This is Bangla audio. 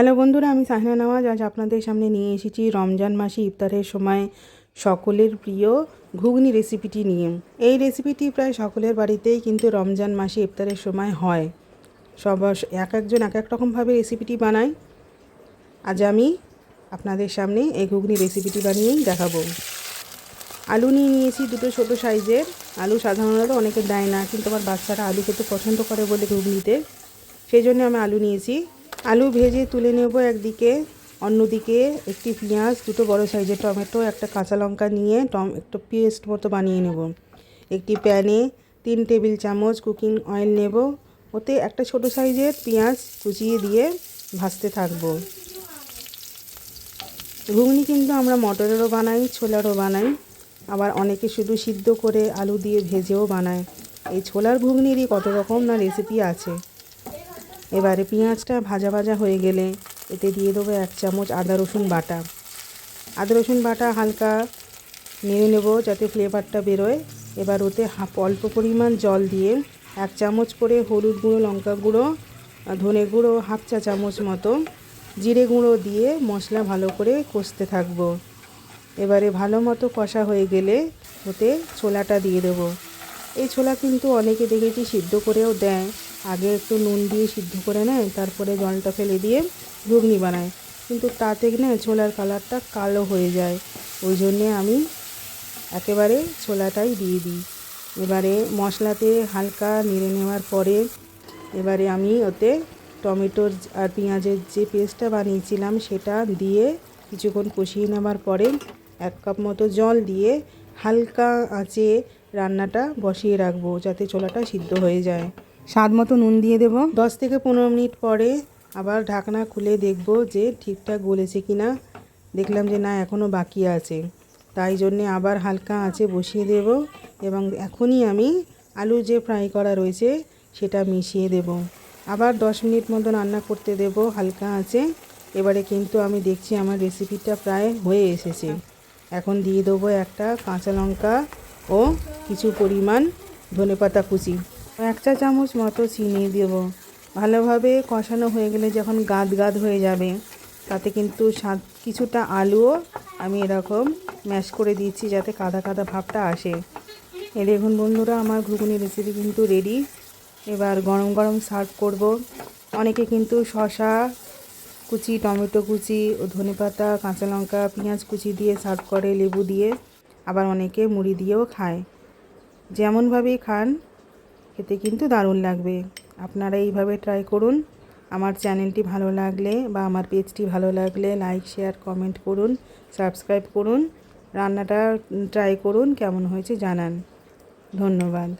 হ্যালো বন্ধুরা, আমি সাহনা নওয়াজ। আজ আপনাদের সামনে নিয়ে এসেছি রমজান মাসে ইফতারের সময় সকলের প্রিয় ঘুগনি রেসিপিটি নিয়ে। এই রেসিপিটি প্রায় সকলের বাড়িতেই কিন্তু রমজান মাসে ইফতারের সময় হয়। সব এক একজন এক এক রকমভাবে রেসিপিটি বানায়। আজ আমি আপনাদের সামনে এই ঘুগনি রেসিপিটি বানিয়েই দেখাবো। আলু নিয়ে নিয়েছি দুটো ছোটো সাইজের। আলু সাধারণত অনেকে দেয় না, কিন্তু আমার বাচ্চারা আলু খেতে পছন্দ করে বলে ঘুগনিতে। সেই জন্য আমি আলু নিয়েছি। আলু ভেজে তুলে নেব একদিকে, অন্যদিকে একটি পেঁয়াজ, দুটো বড় সাইজের টমেটো, একটা কাঁচা লঙ্কা নিয়ে টম, একটু পেস্ট মতো বানিয়ে নেব। একটি প্যানে তিন টেবিল চামচ কুকিং অয়েল নেব। ওতে একটা ছোট সাইজের পেঁয়াজ কুচিয়ে দিয়ে ভাজতে থাকব। ঘুগনি কিন্তু আমরা মটরেরও বানাই, ছোলারও বানাই। আবার অনেকে শুধু সিদ্ধ করে আলু দিয়ে ভেজেও বানায়। এই ছোলার ঘুগনিরই কত রকম না রেসিপি আছে। এবারে পেঁয়াজটা ভাজা ভাজা হয়ে গেলে এতে দিয়ে দেবো এক চামচ আদা রসুন বাটা। আদা রসুন বাটা হালকা নেড়ে নেব যাতে ফ্লেভারটা বেরোয়। এবার ওতে অল্প পরিমাণ জল দিয়ে এক চামচ করে হলুদ গুঁড়ো, লঙ্কা গুঁড়ো ধনে গুঁড়ো, হাফ চা চামচ মতো জিরে গুঁড়ো দিয়ে মশলা ভালো করে কষতে থাকব। এবারে ভালো মতো কষা হয়ে গেলে ওতে ছোলাটা দিয়ে দেবো। এই ছোলা কিন্তু অনেকে দেখেছি সিদ্ধ করেও দেয়। আগে একটু নুন দিয়ে সিদ্ধ করে নেয়, তারপরে জলটা ফেলে দিয়ে ঘুগনি বানায়। কিন্তু তাতে না ছোলার কালারটা কালো হয়ে যায়। ওই জন্যে আমি একেবারে ছোলাটাই দিয়ে দিই। এবারে মশলাতে হালকা নেড়ে নেওয়ার পরে এবারে আমি ওতে টমেটোর আর পেঁয়াজের যে পেস্টটা বানিয়েছিলাম, সেটা দিয়ে কিছুক্ষণ কষিয়ে নেওয়ার পরে এক কাপ মতো জল দিয়ে হালকা আঁচে রান্নাটা বসিয়ে রাখব, যাতে ছোলাটা সিদ্ধ হয়ে যায়। স্বাদ মতো নুন দিয়ে দেব। দশ থেকে পনেরো মিনিট পরে আবার ঢাকনা খুলে দেখব যে ঠিকঠাক গলেছে কি না দেখলাম যে না এখনও বাকি আছে। তাই জন্যে আবার হালকা আঁচে বসিয়ে দেব এবং এখনই আমি আলু যে ফ্রাই করা রয়েছে সেটা মিশিয়ে দেব। আবার দশ মিনিট মতো রান্না করতে দেব হালকা আঁচে। এবারে কিন্তু আমি দেখছি আমার রেসিপিটা প্রায় হয়ে এসেছে। এখন দিয়ে দেবো একটা কাঁচা লঙ্কা ও কিছু পরিমাণ ধনেপাতা কুচি। এক চা চামচ মতো চিনি দেব। ভালোভাবে কষানো হয়ে গেলে যখন গাদ গাদ হয়ে যাবে, তাতে কিন্তু স্বাদ, কিছুটা আলুও আমি এরকম ম্যাশ করে দিচ্ছি যাতে কাদা কাদা ভাবটা আসে। এ দেখুন বন্ধুরা, আমার ঘুগনি রেসিপি কিন্তু রেডি এবার গরম গরম সার্ভ করব। অনেকে কিন্তু শশা কুচি, টমেটো কুচি ও ধনেপাতা, কাঁচা লঙ্কা, পেঁয়াজ কুচি দিয়ে সার্ভ করে, লেবু দিয়ে। আবার অনেকে মুড়ি দিয়েও খায়। যেমনভাবেই খান খেতে কিন্তু দারুণ লাগবে। আপনারা এইভাবে ট্রাই করুন। আমার চ্যানেলটি ভালো লাগলে বা আমার পেজটি ভালো লাগলে লাইক শেয়ার কমেন্ট করুন সাবস্ক্রাইব করুন। রান্নাটা ট্রাই করুন, কেমন হয়েছে জানান। ধন্যবাদ।